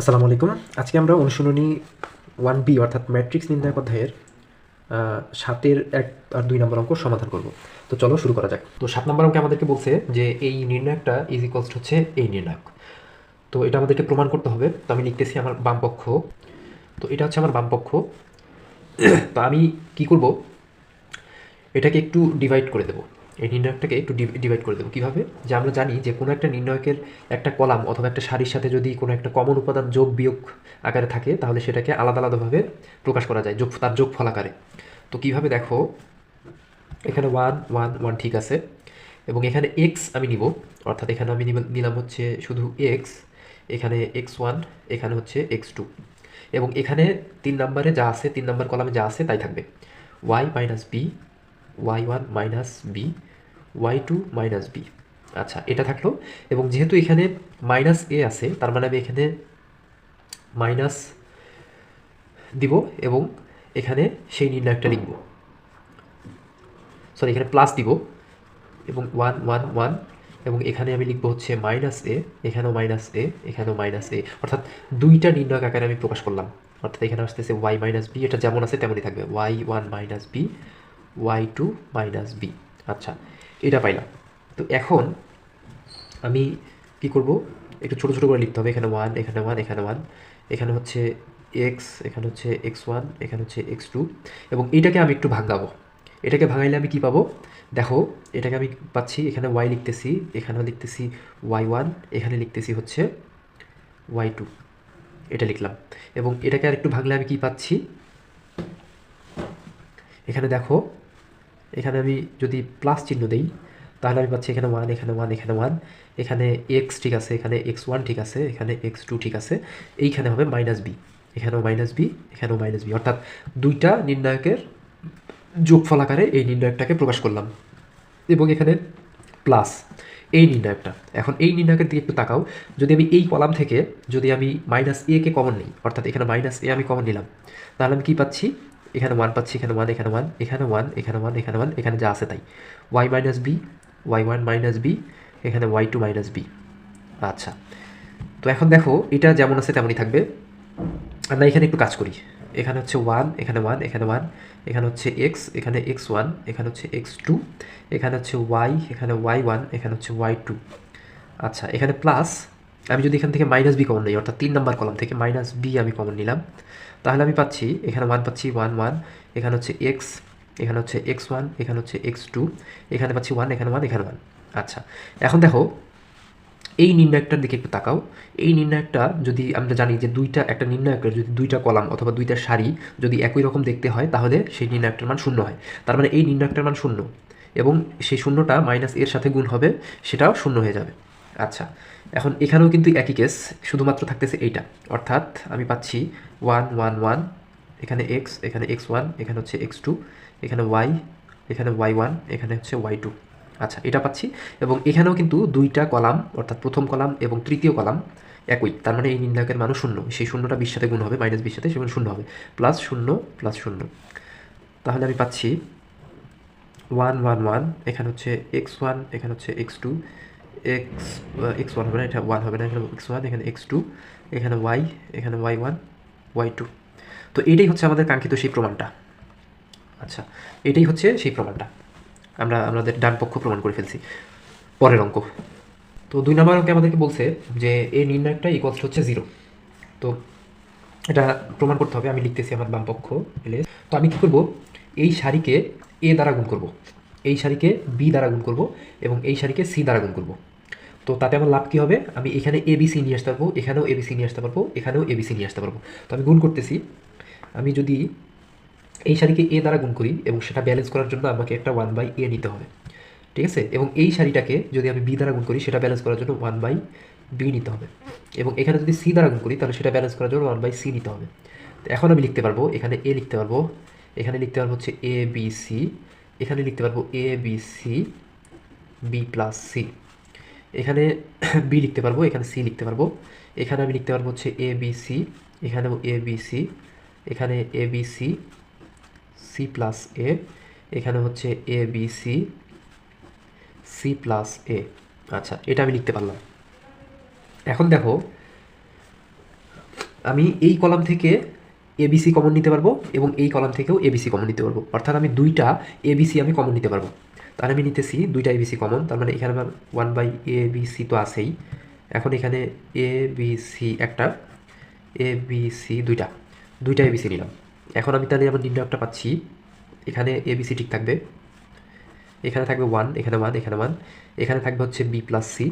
আসসালামু আলাইকুম। আজকে আমরা অনুশীলনী ওয়ান বি অর্থাৎ ম্যাট্রিক্স নির্ণায়ক অধ্যায়ের সাতের এক আর দুই নম্বর অঙ্ক সমাধান করব। তো চলো শুরু করা যাক। তো সাত নম্বর অঙ্কে আমাদেরকে বলছে যে এই নির্ণায়কটা ইজ ইকলস হচ্ছে এই নির্ণায়ক। তো এটা আমাদেরকে প্রমাণ করতে হবে। তো আমি লিখতেছি আমার বাম পক্ষ। তো এটা হচ্ছে আমার বাম পক্ষ। তো আমি কি করব? এটাকে একটু ডিভাইড করে দেবো। এই নির্ণায়কটাকে একটু ডিভাইড করে দেবো। কীভাবে? যে আমরা জানি যে কোনো একটা নির্ণায়কের একটা কলাম অথবা একটা সারির সাথে যদি কোনো একটা কমন উপাদান যোগ বিয়োগ আকারে থাকে, তাহলে সেটাকে আলাদা আলাদাভাবে প্রকাশ করা যায়, যোগ তার যোগফল আকারে। তো কীভাবে দেখো? এখানে ওয়ান ওয়ান ওয়ান ঠিক আছে। এবং এখানে এক্স আমি নিব। অর্থাৎ এখানে আমি নিলাম হচ্ছে শুধু এক্স এখানে এক্স ওয়ান এখানে হচ্ছে এক্স টু এবং এখানে তিন নম্বরে যা আছে, তিন নম্বর কলামে যা আছে, তাই থাকবে। Y minus B Y one minus B Y two minus B আচ্ছা এটা থাকল। এবং যেহেতু এখানে মাইনাস এ আছে, তার মানে আমি এখানে মাইনাস দিব এবং এখানে সেই নির্ণায়কটা লিখব। সরি এখানে প্লাস দিব এবং ওয়ান ওয়ান ওয়ান এবং এখানে আমি লিখব হচ্ছে মাইনাস এ এখানেও মাইনাস এ এখানেও মাইনাস এ অর্থাৎ দুইটা নির্ণায়ক আকারে আমি প্রকাশ করলাম। অর্থাৎ এখানে আসতেছে ওয়াই মাইনাস বি এটা যেমন আছে তেমনই থাকবে। Y one minus B Y two minus B আচ্ছা এটা পাইলাম। তো এখন আমি কি করব? একটু ছোটো ছোটো করে লিখতে হবে। এখানে ওয়ান এখানে ওয়ান এখানে ওয়ান এখানে হচ্ছে এক্স এখানে হচ্ছে এক্স ওয়ান এখানে হচ্ছে এক্স টু এবং এটাকে আমি একটু ভাঙাবো এটাকে ভাঙাইলে আমি কি পাবো? দেখো, এটাকে আমি পাচ্ছি, এখানে ওয়াই লিখতেছি, এখানেও লিখতেছি ওয়াই ওয়ান এখানে লিখতেছি হচ্ছে ওয়াই টু এটা লিখলাম। এবং এটাকে আর একটু ভাঙলে আমি কি পাচ্ছি? এখানে দেখো এখানে আমি যদি প্লাস চিহ্ন দিই, তাহলে আমি পাচ্ছি এখানে ওয়ান এখানে ওয়ান এখানে ওয়ান এখানে এক্স ঠিক আছে, এখানে এক্স ওয়ান ঠিক আছে, এখানে এক্স টু ঠিক আছে, এইখানে হবে মাইনাস বি এখানেও মাইনাস বি এখানেও মাইনাস বি অর্থাৎ দুইটা নির্ণায়কের যোগফল আকারে এই নির্ণায়কটাকে প্রকাশ করলাম, এবং এখানে প্লাস এই নির্ণায়কটা। এখন এই নির্ণায়কের দিকে একটু তাকাও, যদি আমি এই কলাম থেকে যদি আমি মাইনাস এ কে কমন নিই, অর্থাৎ এখানে মাইনাস এ আমি কমন নিলাম, তাহলে আমি কী পাচ্ছি? এখানে ওয়ান পাচ্ছি এখানে ওয়ান এখানে ওয়ান এখানে ওয়ান এখানে ওয়ান এখানে ওয়ান এখানে যা আছে তাই Y minus B Y one minus B এখানে ওয়াই টু মাইনাস বি আচ্ছা তো এখন দেখো এটা যেমন আছে তেমনই থাকবে আমরা এখানে একটু কাজ করি এখানে হচ্ছে ওয়ান এখানে ওয়ান এখানে ওয়ান এখানে হচ্ছে এক্স এখানে এক্স ওয়ান এখানে হচ্ছে এক্স টু এখানে হচ্ছে ওয়াই এখানে ওয়াই ওয়ান এখানে হচ্ছে ওয়াই টু আচ্ছা এখানে প্লাস আমি যদি এখান থেকে মাইনাস বি কমন নিই অর্থাৎ তিন নম্বর কলাম থেকে মাইনাস বি আমি কমন নিলাম তাহলে আমি পাচ্ছি, এখানে মান পাচ্ছি ওয়ান ওয়ান এখানে হচ্ছে এক্স এখানে হচ্ছে এক্স ওয়ান এখানে হচ্ছে এক্স টু এখানে পাচ্ছি ওয়ান এখানে ওয়ান এখানে ওয়ান আচ্ছা এখন দেখো, এই নির্ণায়কটার দিকে একটু তাকাও। এই নির্ণায়কটা যদি আমরা জানি যে দুইটা, একটা নির্ণায়কের যদি দুইটা কলাম অথবা দুইটা সারি যদি একই রকম দেখতে হয়, তাহলে সেই নির্ণায়কটার মান শূন্য হয়। তার মানে এই নির্ণায়কটার মান শূন্য এবং সেই শূন্যটা মাইনাস এর সাথে গুণ হবে, সেটাও শূন্য হয়ে যাবে। আচ্ছা এখন এখানেও কিন্তু একই কেস শুধুমাত্র থাকতেছে এইটা। অর্থাৎ আমি পাচ্ছি ওয়ান ওয়ান ওয়ান এখানে এক্স এখানে এক্স ওয়ান এখানে হচ্ছে এক্স টু এখানে ওয়াই এখানে ওয়াই ওয়ান এখানে হচ্ছে ওয়াই টু আচ্ছা এটা পাচ্ছি। এবং এখানেও কিন্তু দুইটা কলাম, অর্থাৎ প্রথম কলাম এবং তৃতীয় কলাম একই। তার মানে এই নির্ণায়কের মানও শূন্য। সেই শূন্যটা বিশ সাথে গুণ হবে মাইনাস বিশ সাথে সেখানে শূন্য হবে। প্লাস শূন্য প্লাস শূন্য। তাহলে আমি পাচ্ছি ওয়ান ওয়ান ওয়ান এখানে হচ্ছে এক্স ওয়ান এখানে হচ্ছে X two X X one হবে না, এটা ওয়ান হবে না, এখানে এক্স ওয়ান এখানে এক্স টু এখানে ওয়াই এখানে ওয়াই ওয়ান ওয়াই টু তো এটাই হচ্ছে আমাদের কাঙ্ক্ষিত সেই প্রমাণটা। আচ্ছা এটাই হচ্ছে সেই প্রমাণটা। আমরা আমাদের ডান পক্ষ প্রমাণ করে ফেলছি, পরের অঙ্ক। তো দুই নম্বর অঙ্কে আমাদেরকে বলছে যে এই নির্ণায়কটা ইকুয়ালস হচ্ছে জিরো তো এটা প্রমাণ করতে হবে, আমি লিখতেছি আমার বাম পক্ষ এলে তো আমি কী করব? এই সারিকে এ দ্বারা গুণ করব। এই সারিকে বি দ্বারা গুণ করব এবং এই সারিকে সি দ্বারা গুণ করব। তো তাতে আমার লাভ কী হবে? আমি এখানে এ বি সি নিয়ে আসতে পারব, এখানেও এ বি নিয়ে আসতে পারব, এখানেও এ বি নিয়ে আসতে পারব। তো আমি গুণ করতেছি। আমি যদি এই শাড়িকে এ দ্বারা গুণ করি এবং সেটা ব্যালেন্স করার জন্য আমাকে একটা ওয়ান বাই এ নিতে হবে। ঠিক আছে? এবং এই শাড়িটাকে যদি আমি বি দ্বারা গুণ করি, সেটা ব্যালেন্স করার জন্য ওয়ান বাই বি নিতে হবে। এবং এখানে যদি সি দ্বারা গুণ করি, তাহলে সেটা ব্যালেন্স করার জন্য ওয়ান বাই সি নিতে হবে। তো এখন আমি লিখতে পারব, এখানে এ লিখতে পারব, এখানে লিখতে পারব হচ্ছে এ বি সি এখানে লিখতে পারব A B C B plus C এখানে বি লিখতে পারব, এখানে সি লিখতে পারব। এখানে আমি লিখতে পারব হচ্ছে এ বি সি এখানেও এ বি সি এখানে A B C C plus A এখানে হচ্ছে A B C C plus A আচ্ছা এটা আমি লিখতে পারলাম। এখন দেখো, আমি এই কলাম থেকে এবিসি কমন নিতে পারব এবং এই কলাম থেকেও এবিসি কমন নিতে পারব। অর্থাৎ আমি দুইটা এবিসি আমি কমন নিতে পারব। তাহলে আমি নিতেছি, দুইটা এবিসি কমন তার মানে এখানে আমার one by A B C তো আছেই। এখন এখানে এ বি সি একটা এ বি সি দুইটা দুইটা এবিসি নিলাম। এখন আমি তাহলে আমার নির্ণয়কটা পাচ্ছি। এখানে এ এবিসি ঠিক থাকবে। এখানে থাকবে ওয়ান এখানে ওয়ান এখানে ওয়ান এখানে থাকবে হচ্ছে বি প্লাস সি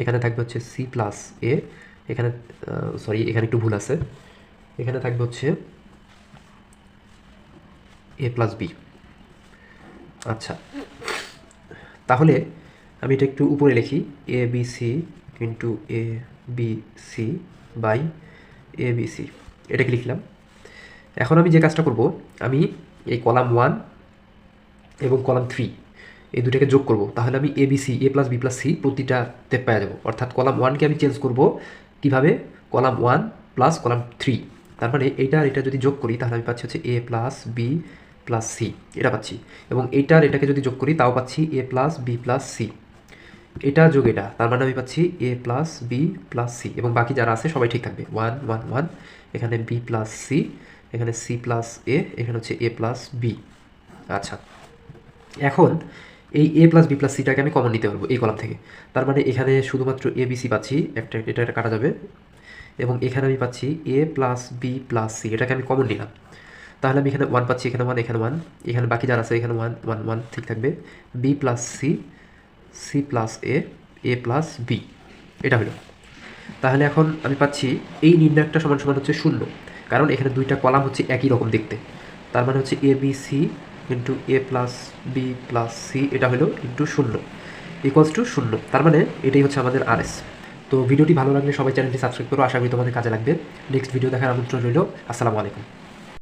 এখানে থাকবে হচ্ছে সি প্লাস এ এখানে সরি এখানে একটু ভুল আছে। এখানে থাকবে হচ্ছে এ প্লাস বি আচ্ছা তাহলে আমি এটা একটু উপরে লিখি A B C into A B C by A B C এটাকে লিখলাম। এখন আমি যে কাজটা করব, আমি এই কলাম ওয়ান এবং কলাম থ্রি এই দুটাকে যোগ করব। তাহলে আমি A B C A plus B plus C প্রতিটাতে পেয়ে যাব। অর্থাৎ কলাম ওয়ানকে আমি চেঞ্জ করব কীভাবে? Column one plus column three তার মানে এইটা এটা যদি যোগ করি, তাহলে আমি পাচ্ছি হচ্ছে A plus B plus C এটা পাচ্ছি। এবং এইটার এটাকে যদি যোগ করি, তাও পাচ্ছি A plus B plus C এটা যোগ এটা, তার মানে আমি পাচ্ছি A plus B plus C এবং বাকি যারা আছে, সবাই ঠিক থাকবে। ওয়ান ওয়ান ওয়ান এখানে বি প্লাস সি এখানে সি প্লাস এ এখানে হচ্ছে এ প্লাস বি আচ্ছা। এখন এই এ প্লাস বি প্লাস সিটাকে আমি কমন নিতে পারব এই কলাম থেকে। তার মানে এখানে শুধুমাত্র এ বি সি পাচ্ছি, একটা, এটা এটা কাটা যাবে। এবং এখানে আমি পাচ্ছি A plus B plus C এটাকে আমি কমন নিলাম। তাহলে আমি এখানে ওয়ান পাচ্ছি, এখানে ওয়ান এখানে ওয়ান এখানে বাকি যারা আছে, এখানে ওয়ান ওয়ান ওয়ান ঠিক থাকবে। B plus C C plus A A plus B এটা হলো। তাহলে এখন আমি পাচ্ছি, এই নির্ণয়কটা সমান সমান হচ্ছে শূন্য। কারণ এখানে দুইটা কলাম হচ্ছে একই রকম দেখতে। তার মানে হচ্ছে A B C into A plus B plus C এটা হলো ইন্টু শূন্য। ইকুয়ালস টু শূন্য। তার মানে এটাই হচ্ছে আমাদের আরএস তো ভিডিওটি ভালো লাগলে সবাই চ্যানেলটি সাবস্ক্রাইব করো। আশা করি তোমাদের কাজে লাগবে। নেক্সট ভিডিও দেখার আমন্ত্রণ রইল। আসসালামু আলাইকুম।